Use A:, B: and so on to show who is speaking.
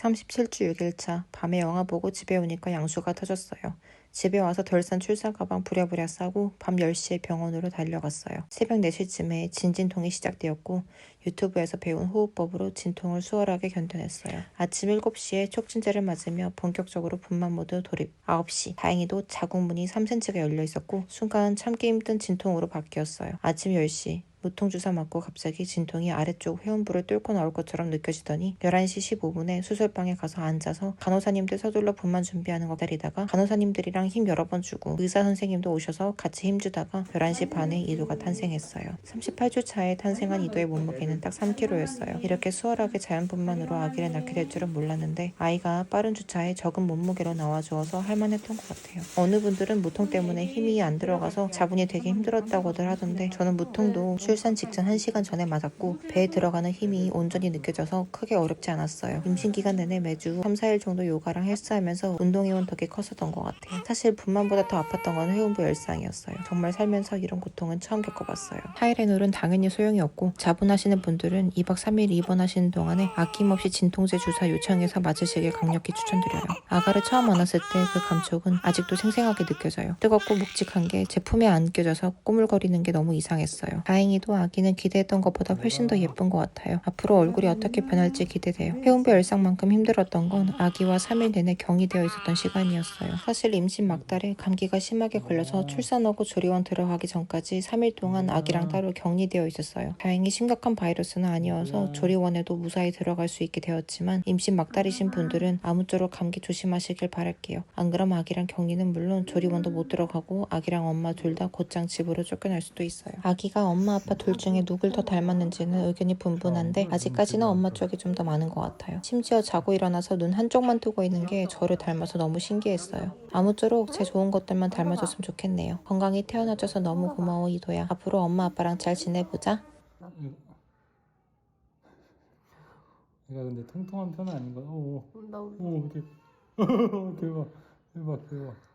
A: 37주 6일차 밤에 영화 보고 집에 오니까 양수가 터졌어요. 집에 와서 덜싼 출산 가방 부랴부랴 싸고 밤 10시에 병원으로 달려갔어요. 새벽 4시쯤에 진진통이 시작되었고 유튜브에서 배운 호흡법으로 진통을 수월하게 견뎌냈어요. 아침 7시에 촉진제를 맞으며 본격적으로 분만 모드 돌입. 9시. 다행히도 자궁문이 3cm가 열려 있었고 순간 참기 힘든 진통으로 바뀌었어요. 아침 10시. 무통주사 맞고 갑자기 진통이 아래쪽 회음부를 뚫고 나올 것처럼 느껴지더니 11시 15분에 수술방에 가서 앉아서 간호사님들 서둘러 분만 준비하는 거 기다리다가 간호사님들이랑 힘 여러 번 주고 의사 선생님도 오셔서 같이 힘 주다가 11시 반에 이도가 탄생했어요. 38주 차에 탄생한 이도의 몸무게는 딱 3kg였어요. 이렇게 수월하게 자연분만으로 아기를 낳게 될 줄은 몰랐는데 아이가 빠른 주차에 적은 몸무게로 나와주어서 할만했던 것 같아요. 어느 분들은 무통 때문에 힘이 안 들어가서 자분이 되게 힘들었다고들 하던데 저는 무통도 출산 직전 1시간 전에 맞았고 배에 들어가는 힘이 온전히 느껴져서 크게 어렵지 않았어요. 임신 기간 내내 매주 3, 4일 정도 요가랑 헬스하면서 운동해온 덕이 컸었던 것 같아요. 사실 분만보다 더 아팠던 건 회음부 열상이었어요. 정말 살면서 이런 고통은 처음 겪어봤어요. 타이레놀은 당연히 소용이 없고 자분하시는 분들은 2박 3일 입원하시는 동안에 아낌없이 진통제 주사 요청해서 맞으시길 강력히 추천드려요. 아가를 처음 안았을 때 그 감촉은 아직도 생생하게 느껴져요. 뜨겁고 묵직한 게 제품에 안 껴져서 꼬물거리는 게 너무 이상했어요. 다행히 도 아기는 기대했던 것보다 훨씬 더 예쁜 것 같아요. 앞으로 얼굴이 어떻게 변할지 기대돼요. 해운배 열상만큼 힘들었던 건 아기와 3일 내내 격리되어 있었던 시간이었어요. 사실 임신 막달에 감기가 심하게 걸려서 출산하고 조리원 들어가기 전까지 3일 동안 아기랑 따로 격리되어 있었어요. 다행히 심각한 바이러스는 아니어서 조리원에도 무사히 들어갈 수 있게 되었지만 임신 막달이신 분들은 아무쪼록 감기 조심하시길 바랄게요. 안 그럼 아기랑 격리는 물론 조리원도 못 들어가고 아기랑 엄마 둘 다 곧장 집으로 쫓겨날 수도 있어요. 아기가 엄마 아빠 둘 중에 누굴 더 닮았는지는 의견이 분분한데 아직까지는 엄마 쪽이 좀 더 많은 것 같아요. 심지어 자고 일어나서 눈 한쪽만 뜨고 있는 게 저를 닮아서 너무 신기했어요. 아무쪼록 제 좋은 것들만 닮아줬으면 좋겠네요. 건강히 태어나줘서 너무 고마워 이도야. 앞으로 엄마 아빠랑 잘 지내보자.
B: 얘가 근데 통통한 편은 아닌 거야. 오,
C: 나
B: 오, 오, 대박, 대박, 대박, 대박.